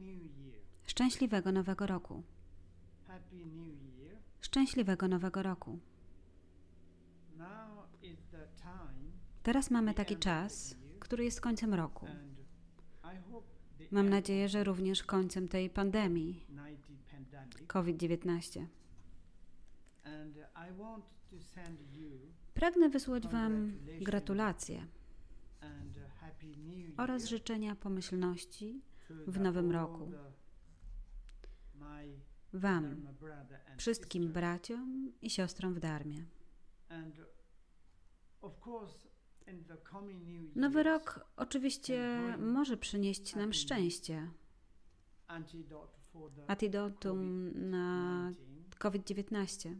New Year. szczęśliwego nowego roku. Szczęśliwego nowego roku. Teraz mamy taki czas, który jest końcem roku. Mam nadzieję, że również końcem tej pandemii of 19 pandemic COVID-19. and I want to send you Pragnę wysłać Wam gratulacje oraz życzenia pomyślności w nowym roku. Wam, wszystkim braciom i siostrom w Darmie. Nowy rok oczywiście może przynieść nam szczęście. Antidotum na COVID-19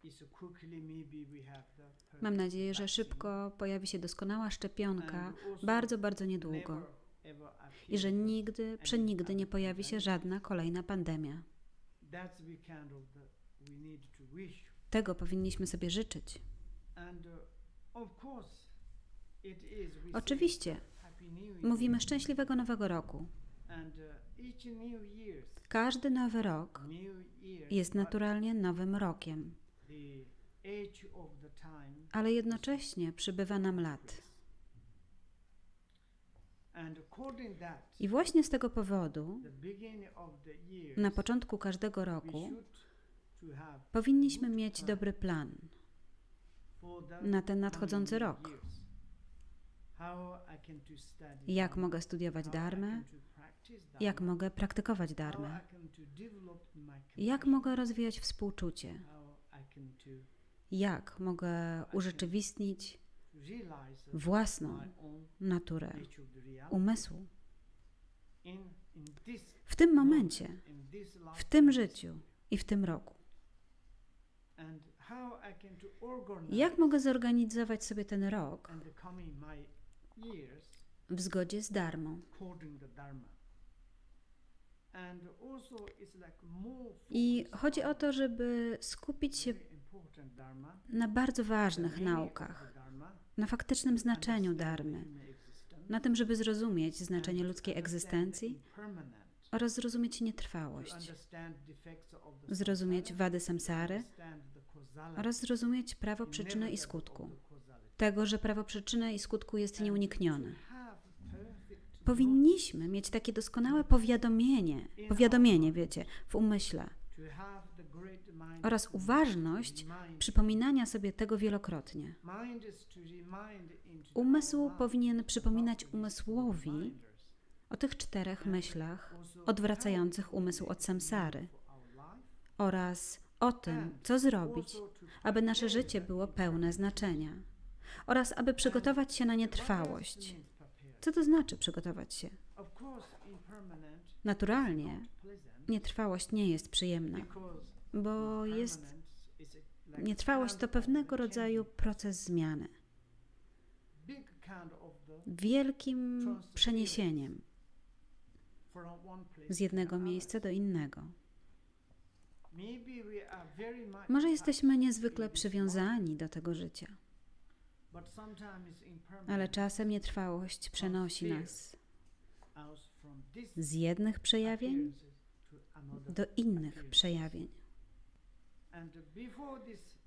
COVID-19. and is quickly maybe we have the perfect Mam nadzieję, że szybko pojawi się doskonała szczepionka, bardzo, bardzo niedługo. I że nigdy, przenigdy nie pojawi się żadna kolejna pandemia. Tego powinniśmy sobie życzyć. Uh, Oczywiście, mówimy szczęśliwego nowego roku. Uh, Każdy nowy rok jest naturalnie nowym rokiem, ale jednocześnie przybywa nam lat. I właśnie z tego powodu na początku każdego roku powinniśmy mieć dobry plan na ten nadchodzący rok. Jak mogę studiować Darmę, jak mogę praktykować Darmę, jak mogę rozwijać współczucie, jak mogę urzeczywistnić własną naturę umysłu. W tym momencie, w tym życiu i w tym roku. Jak mogę zorganizować sobie ten rok w zgodzie z darmą? I chodzi o to, żeby skupić się na bardzo ważnych naukach, na faktycznym znaczeniu darmy, na tym, żeby zrozumieć znaczenie ludzkiej egzystencji oraz zrozumieć nietrwałość, zrozumieć wady samsary oraz zrozumieć prawo przyczyny i skutku. Tego, że prawo przyczyny i skutku jest nieuniknione. Powinniśmy mieć takie doskonałe powiadomienie, powiadomienie, wiecie, w umyśle oraz uważność przypominania sobie tego wielokrotnie. Umysł powinien przypominać umysłowi o tych czterech myślach odwracających umysł od samsary oraz o tym, co zrobić, aby nasze życie było pełne znaczenia oraz aby przygotować się na nietrwałość. Co to znaczy przygotować się? Naturalnie nietrwałość nie jest przyjemna, bo jest a- like nietrwałość to pewnego rodzaju proces zmiany, wielkim przeniesieniem z jednego miejsca do innego. Może jesteśmy niezwykle przywiązani do tego życia, ale czasem nietrwałość przenosi nas z jednych przejawień do innych przejawień.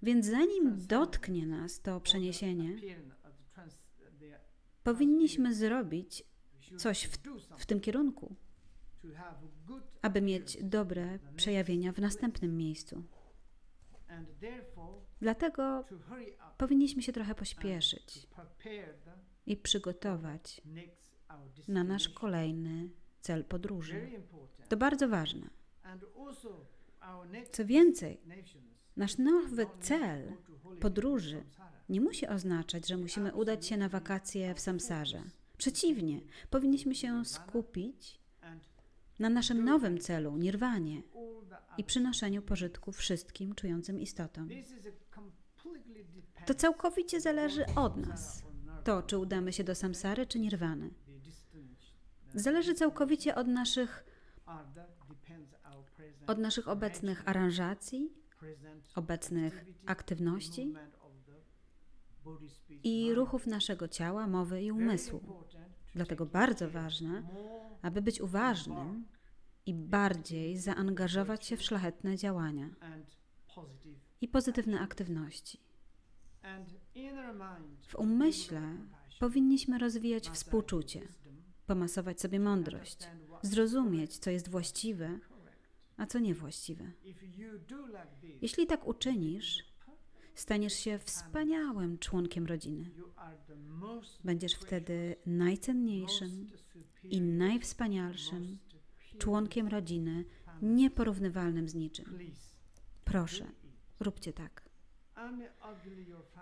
Więc zanim dotknie nas to przeniesienie, powinniśmy zrobić coś w, w tym kierunku, aby mieć dobre przejawienia w następnym miejscu. Dlatego powinniśmy się trochę pośpieszyć i przygotować na nasz kolejny cel podróży. To bardzo ważne. Co więcej, nasz nowy cel podróży nie musi oznaczać, że musimy udać się na wakacje w samsarze. Przeciwnie, powinniśmy się skupić na naszym nowym celu, nirwanie i przynoszeniu pożytku wszystkim czującym istotom. To całkowicie zależy od nas. To, czy udamy się do samsary, czy nirwany. Zależy całkowicie od naszych, od naszych obecnych aranżacji, obecnych aktywności i ruchów naszego ciała, mowy i umysłu. Dlatego bardzo ważne, aby być uważnym i bardziej zaangażować się w szlachetne działania i pozytywne aktywności. W umyśle powinniśmy rozwijać współczucie, pomasować sobie mądrość, zrozumieć, co jest właściwe. A co niewłaściwe. Jeśli tak uczynisz, staniesz się wspaniałym członkiem rodziny. Będziesz wtedy najcenniejszym i najwspanialszym członkiem rodziny, nieporównywalnym z niczym. Proszę, róbcie tak.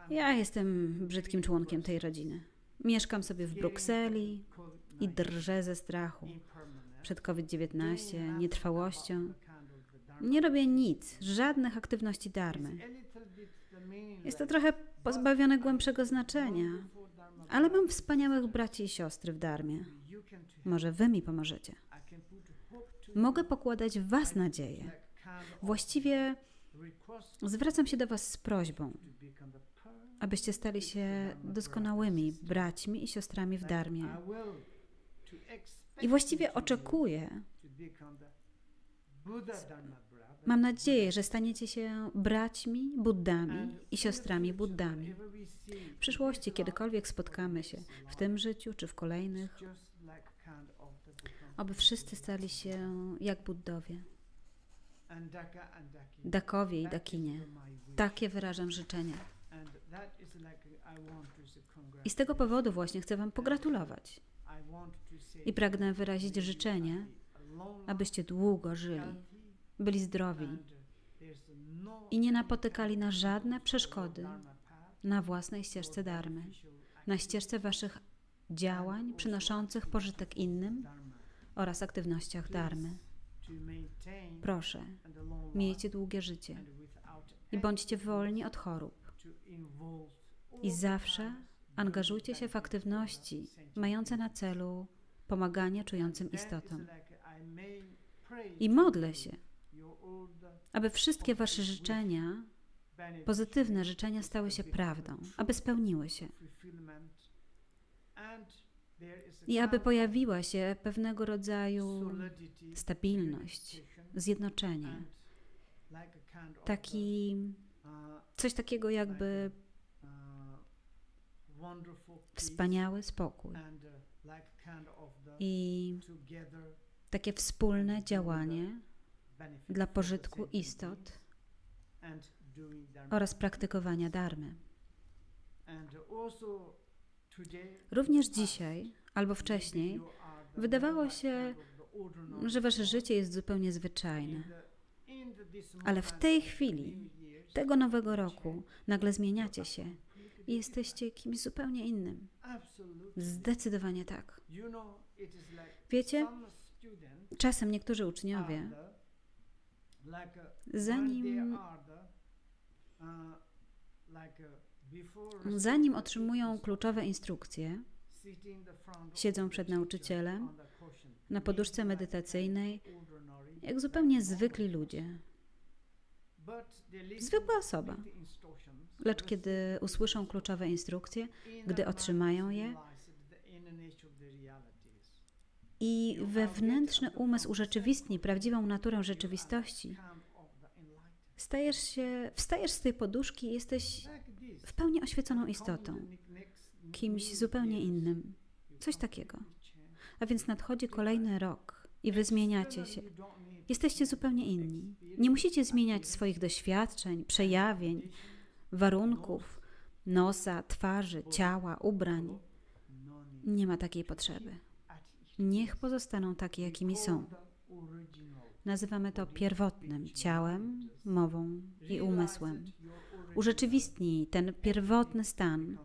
Ja jestem brzydkim członkiem tej rodziny. Mieszkam sobie w Brukseli i drżę ze strachu przed COVID-19, nietrwałością. Nie robię nic, żadnych aktywności darmy. Jest to trochę pozbawione głębszego znaczenia, ale mam wspaniałych braci i siostry w darmie. Może wy mi pomożecie. Mogę pokładać w was nadzieję. Właściwie zwracam się do was z prośbą, abyście stali się doskonałymi braćmi i siostrami w darmie. I właściwie oczekuję, mam nadzieję, że staniecie się braćmi Buddami i siostrami Buddami. W przyszłości, kiedykolwiek spotkamy się, w tym życiu czy w kolejnych, aby wszyscy stali się jak Buddowie, Dakowie i Dakinie. Takie wyrażam życzenia. I z tego powodu właśnie chcę Wam pogratulować i pragnę wyrazić życzenie, abyście długo żyli, byli zdrowi i nie napotykali na żadne przeszkody na własnej ścieżce darmy, na ścieżce Waszych działań przynoszących pożytek innym oraz aktywnościach darmy. Proszę, miejcie długie życie i bądźcie wolni od chorób. I zawsze angażujcie się w aktywności mające na celu pomaganie czującym istotom. I modlę się, aby wszystkie Wasze życzenia, pozytywne życzenia stały się prawdą, aby spełniły się. I aby pojawiła się pewnego rodzaju stabilność, zjednoczenie, taki, coś takiego jakby wspaniały spokój i takie wspólne działanie dla pożytku istot oraz praktykowania darmy. Również dzisiaj albo wcześniej wydawało się, że wasze życie jest zupełnie zwyczajne. Ale w tej chwili, tego nowego roku, nagle zmieniacie się i jesteście kimś zupełnie innym. Zdecydowanie tak. Wiecie, czasem niektórzy uczniowie, zanim, zanim otrzymują kluczowe instrukcje, siedzą przed nauczycielem na poduszce medytacyjnej, jak zupełnie zwykli ludzie. Zwykła osoba. Lecz kiedy usłyszą kluczowe instrukcje, gdy otrzymają je i wewnętrzny umysł urzeczywistni prawdziwą naturę rzeczywistości, stajesz się, wstajesz z tej poduszki i jesteś w pełni oświeconą istotą, kimś zupełnie innym. Coś takiego. A więc nadchodzi kolejny rok i wy zmieniacie się. Jesteście zupełnie inni. Nie musicie zmieniać swoich doświadczeń, przejawień, warunków, nosa, twarzy, ciała, ubrań. Nie ma takiej potrzeby. Niech pozostaną takie, jakimi są. Nazywamy to pierwotnym ciałem, mową i umysłem. Urzeczywistnij ten pierwotny stan,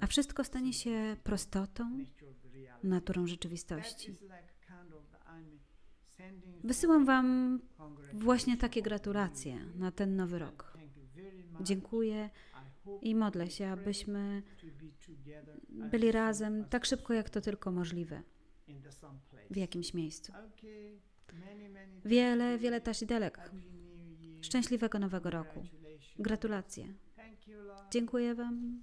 a wszystko stanie się prostotą, naturą rzeczywistości. Wysyłam Wam właśnie takie gratulacje na ten nowy rok. Dziękuję i modlę się, abyśmy byli razem tak szybko, jak to tylko możliwe w jakimś miejscu. Wiele, wiele tasidelek. Szczęśliwego nowego roku. Gratulacje. Dziękuję Wam